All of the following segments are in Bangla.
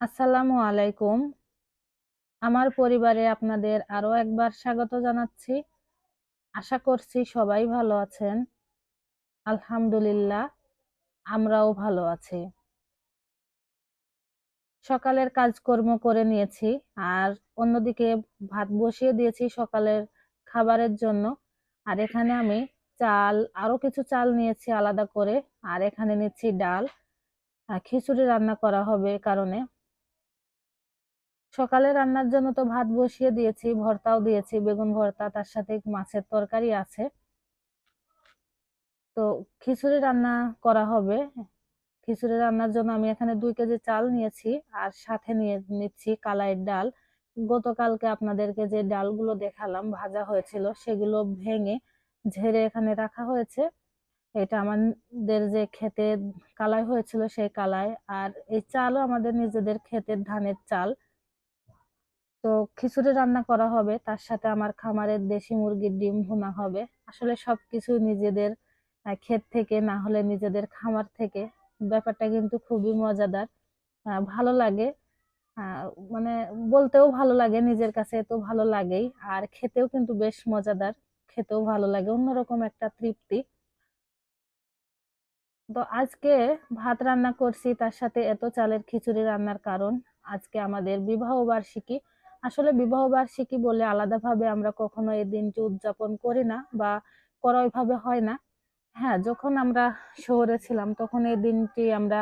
আসসালামু আলাইকুম। আমার পরিবারে আপনাদের আরও একবার স্বাগত জানাচ্ছি। আশা করছি সবাই ভালো আছেন। আলহামদুলিল্লাহ, আমরাও ভালো আছি। সকালের কাজকর্ম করে নিয়েছি আর অন্যদিকে ভাত বসিয়ে দিয়েছি সকালের খাবারের জন্য। আর এখানে আমি চাল আরও কিছু চাল নিয়েছি আলাদা করে। আর এখানে নিচ্ছি ডাল। খিচুড়ি রান্না করা হবে কারণে। সকালে রান্নার জন্য তো ভাত বসিয়ে দিয়েছি, ভর্তাও দিয়েছি, বেগুন ভর্তা, তার সাথে মাছের তরকারি আছে। তো খিচুড়ি রান্না করা হবে। খিচুড়ি রান্নার জন্য আমি এখানে দুই কেজি চাল নিয়েছি আর সাথে নিয়ে নিচ্ছি কালাইয়ের ডাল। গতকালকে আপনাদেরকে যে ডালগুলো দেখালাম, ভাজা হয়েছিল, সেগুলো ভেঙে ঝেড়ে এখানে রাখা হয়েছে। এটা আমাদের যে খেতে কালাই হয়েছিল সেই কালাই। আর এই চালও আমাদের নিজেদের ক্ষেতের ধানের চাল। তো খিচুড়ি রান্না করা হবে, তার সাথে আমার খামারের দেশি মুরগির ডিম ভুনা হবে। আসলে সব কিছু নিজেদের ক্ষেত থেকে না হলে নিজেদের খামার থেকে। ব্যাপারটা কিন্তু খুবই মজাদার। ভালো লাগে। মানে বলতেও ভালো লাগে, নিজের কাছে তো ভালো লাগেই। আর খেতেও কিন্তু বেশ মজাদার। খেতেও ভালো লাগে, অন্যরকম একটা তৃপ্তি। তো আজকে ভাত রান্না করছি, তার সাথে এত চালের খিচুড়ি রান্নার কারণ। আজকে আমাদের বিবাহ বার্ষিকী। আসলে বিবাহ বার্ষিকী বলে আলাদাভাবে আমরা কখনো এই দিনটি উদযাপন করি না বা করা ওইভাবে হয় না। হ্যাঁ যখন আমরা শহরে ছিলাম তখন এই দিনটি আমরা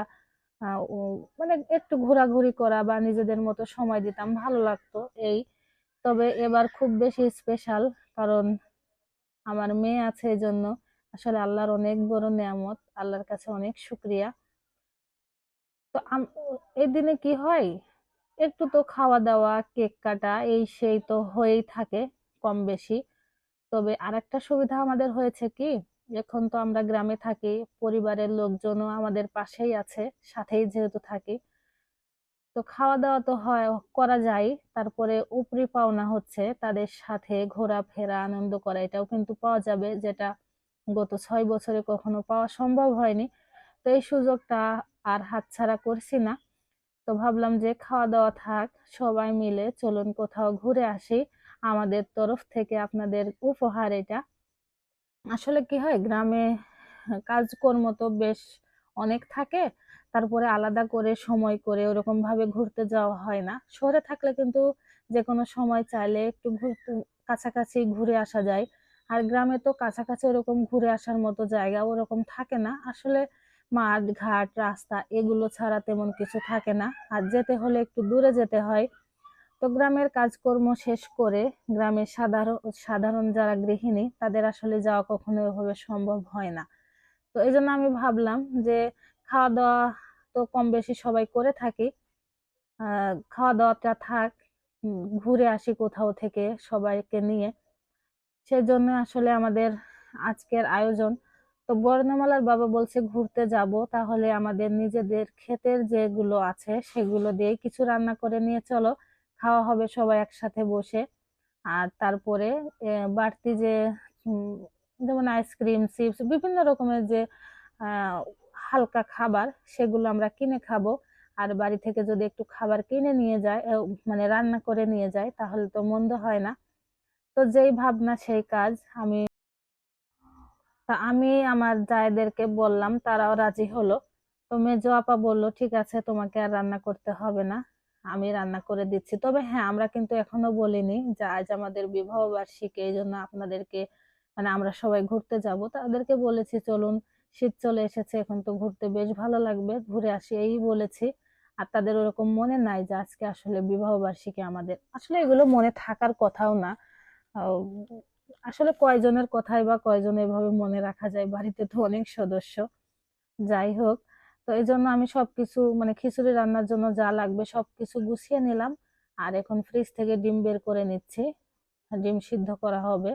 মানে একটু ঘোরাঘুরি করা বা নিজেদের মতো সময় দিতাম, ভালো লাগতো এই। তবে এবার খুব বেশি স্পেশাল কারণ আমার মেয়ে আছে এই জন্য আসলে আল্লাহর অনেক বড় নেয়ামত, আল্লাহর কাছে অনেক শুক্রিয়া। তো এই দিনে কি হয়? একটু তো খাওয়া দাওয়া কেক কাটা, এই সেই তো হয়েই থাকে কম বেশি তবে আরেকটা সুবিধা আমাদের হয়েছে কি, এখন তো আমরা গ্রামে থাকি, পরিবারের লোকজনও আমাদের পাশেই আছে, সাথেই যেহেতু থাকি। তো খাওয়া দাওয়া তো হয়, করা যায়, তারপরে উপরি পাওনা হচ্ছে, তাদের সাথে ঘোরাফেরা, আনন্দ করা, এটাও কিন্তু পাওয়া যাবে, যেটা গত ছয় বছরে কখনো পাওয়া সম্ভব হয়নি। তো এই সুযোগটা আর হাতছাড়া করছি না। তো ভাবলাম যে খাওয়া দাওয়া থাক, সবাই মিলে চলুন কোথাও ঘুরে আসি। আমাদের তরফ থেকে আপনাদের উপহার এটা। আসলে কি হয়, গ্রামে কাজকর্ম তো বেশ অনেক থাকে, তারপরে আলাদা করে সময় করে ওরকম ভাবে ঘুরতে যাওয়া হয় না। শহরে থাকলে কিন্তু যে কোনো সময় চাইলে একটু ঘুরতে, কাছাকাছি ঘুরে আসা যায়। আর গ্রামে তো কাছাকাছি ওরকম ঘুরে আসার মতো জায়গা ওরকম থাকে না। আসলে মাঠ ঘাট রাস্তা, এগুলো ছাড়া তেমন কিছু থাকে না। আর যেতে হলে একটু দূরে যেতে হয়। তো গ্রামের কাজকর্ম শেষ করে গ্রামের সাধারণ সাধারণ যারা গৃহিণী, তাদের আসলে যাওয়া কখনো এভাবে সম্ভব হয় না। তো এই জন্য আমি ভাবলাম যে খাওয়া দাওয়া তো কম বেশি সবাই করে থাকি। খাওয়া দাওয়াটা থাক ঘুরে আসি কোথাও থেকে সবাইকে নিয়ে। সেজন্য আসলে আমাদের আজকের আয়োজন তো বর্ণমালার বাবা বলছে, ঘুরতে যাব। তাহলে আমাদের নিজেদের ক্ষেতের যেগুলো আছে সেগুলো দিয়ে কিছু রান্না করে নিয়ে চলো। খাওয়া হবে সবাই একসাথে বসে। আর তারপরে বাড়তি যে যেমন আইসক্রিম, চিপস, বিভিন্ন রকমের যে হালকা খাবার সেগুলো আমরা কিনে খাব। আর বাড়ি থেকে যদি একটু খাবার কিনে নিয়ে যায় মানে রান্না করে নিয়ে যায়, তাহলে তো মন্দ হয় না। তো যেই ভাবনা, সেই কাজ আমি তা আমি আমার জায়েদেরকে বললাম, তারাও রাজি হলো। তো মেজো আপা বলল, ঠিক আছে, তোমাকে আর রান্না করতে হবে না। আমি রান্না করে দিচ্ছি। তবে হ্যাঁ আমরা কিন্তু এখনও বলিনি যে আজ আমাদের বিবাহ বার্ষিকী, এই জন্য আপনাদেরকে মানে আমরা সবাই ঘুরতে যাব। তাদেরকে বলেছি, চলুন, শীত চলে এসেছে, এখন তো ঘুরতে বেশ ভালো লাগবে, ঘুরে আসি। এই বলেছি। আর তাদের ওরকম মনে নাই যে আজকে আসলে বিবাহ বার্ষিকী আমাদের। আসলে এগুলো মনে থাকার কথাও না। আসলে কয়জনের কথাই বা কয়জন এভাবে মনে রাখা যায়? বাড়িতে তো অনেক সদস্য। যাই হোক, তো এই জন্য আমি সবকিছু মানে খিচুড়ি রান্নার জন্য যা লাগবে সবকিছু গুছিয়ে নিলাম। আর এখন ফ্রিজ থেকে ডিম বের করে নিচ্ছি। ডিম সিদ্ধ করা হবে।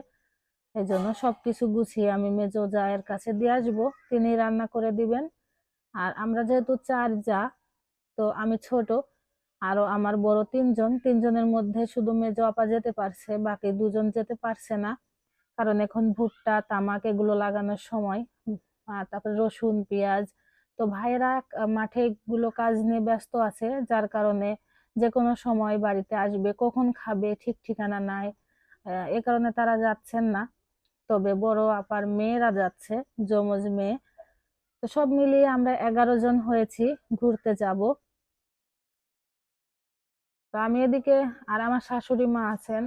এই জন্য সবকিছু গুছিয়ে আমি মেজো জায়ের কাছে দিয়ে আসব। তিনি রান্না করে দিবেন। আর আমরা যেহেতু চার যা, তো আমি ছোট আরও আমার বড় তিনজন, তিনজনের মধ্যে শুধু মেজো আপা যেতে পারছে, বাকি দুজন যেতে পারছে না। কারণ এখন ভুট্টা, তামাক এগুলো লাগানোর সময় তারপরে রসুন, পেঁয়াজ। তো ভাইয়েরা মাঠে গুলো কাজ নিয়ে ব্যস্ত আছে, যার কারণে যে কোনো সময় বাড়িতে আসবে, কখন খাবে, ঠিক ঠিকানা নাই এ কারণে তারা যাচ্ছেন না। তবে বড় আপার মেয়েরা যাচ্ছে, যমজ মেয়ে। তো সব মিলিয়ে আমরা এগারো জন হয়েছি, ঘুরতে যাব। তো আমি এদিকে আর আমার শাশুড়ি মা আছেন,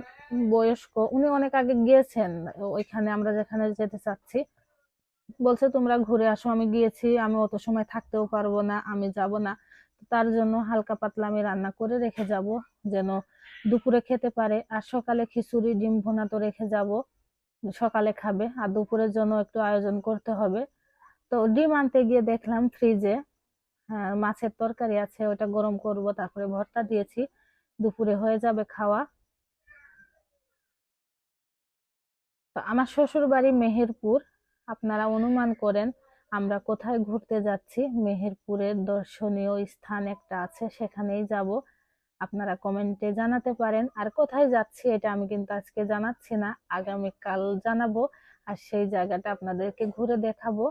বয়স্ক, উনি অনেক আগে গিয়েছেন ওইখানে, আমরা যেখানে যেতে চাচ্ছি। বলছে, তোমরা ঘুরে আসো, আমি গিয়েছি, আমি অত সময় থাকতেও পারব না, আমি যাব না। তার জন্য হালকা পাতলা আমি রান্না করে রেখে যাব, যেন দুপুরে খেতে পারে। আর সকালে খিচুড়ি, ডিম ভোনা তো রেখে যাব, সকালে খাবে। আর দুপুরের জন্য একটু আয়োজন করতে হবে। তো ডিম আনতে গিয়ে দেখলাম ফ্রিজে মাছের তরকারি আছে, ওটা গরম করব, তারপরে ভর্তা দিয়েছি। দুপুরে হয়ে যাবে খাওয়া। তো আমার শ্বশুর বাড়ি মেহেরপুর। আপনারা অনুমান করেন আমরা কোথায় ঘুরতে যাচ্ছি। মেহেরপুরের দর্শনীয় স্থান একটা আছে, সেখানেই যাব। আপনারা কমেন্টে জানাতে পারেন, আর কোথায় যাচ্ছি এটা আমি কিন্তু আজকে জানাচ্ছি না, আগামীকাল জানাব। আর সেই জায়গাটা আপনাদেরকে ঘুরে দেখাবো।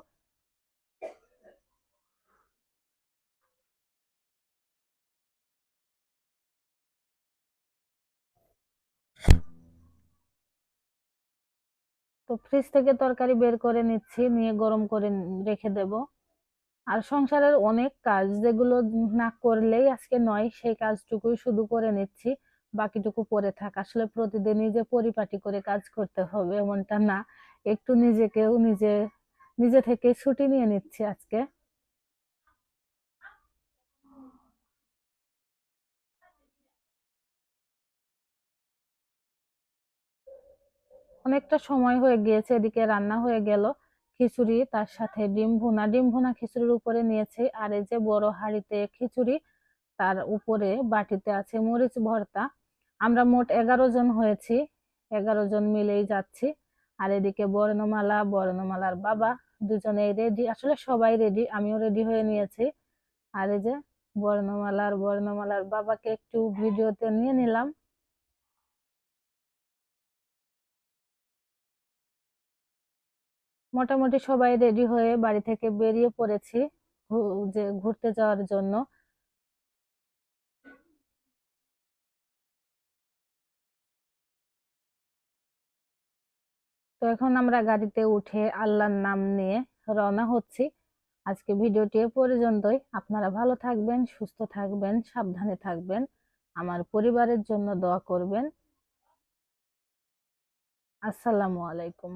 তো ফ্রিজ থেকে তরকারি বের করে নিচ্ছি, নিয়ে গরম করে রেখে দেব। আর সংসারের অনেক কাজ যেগুলো না করলেই আজকে নয়, সেই কাজটুকুই শুধু করে নিচ্ছি, বাকিটুকু পরে থাক। আসলে প্রতিদিনই যে পরিপাটি করে কাজ করতে হবে এমনটা না। একটু নিজেকেও নিজে নিজে থেকে ছুটি নিয়ে নিচ্ছি আজকে। অনেকটা সময় হয়ে গিয়েছে, এদিকে রান্না হয়ে গেল, খিচুড়ি, তার সাথে ডিম ভুনা ডিম ভুনা খিচুড়ির উপরে নিয়েছি, আর এই যে বড় হাঁড়িতে খিচুড়ি, তার উপরে বাটিতে আছে মরিচ ভর্তা। আমরা মোট এগারো জন হয়েছি, এগারো জন মিলেই যাচ্ছি, আর এদিকে বর্ণমালা, বর্ণমালার বাবা, দুজনেই রেডি আসলে সবাই রেডি আমিও রেডি হয়ে নিয়েছি। আর এই যে বর্ণমালার বর্ণমালার বাবাকে একটু ভিডিওতে নিয়ে নিলাম। মোটামুটি সবাই রেডি হয়ে বাড়ি থেকে বেরিয়ে পড়েছি যে ঘুরতে যাওয়ার জন্য। তো এখন আমরা গাড়িতে উঠে আল্লাহর নাম নিয়ে রওনা হচ্ছি। আজকে ভিডিওটি এ পর্যন্তই। আপনারা ভালো থাকবেন, সুস্থ থাকবেন, সাবধানে থাকবেন। আমার পরিবারের জন্য দোয়া করবেন। আসসালামু আলাইকুম।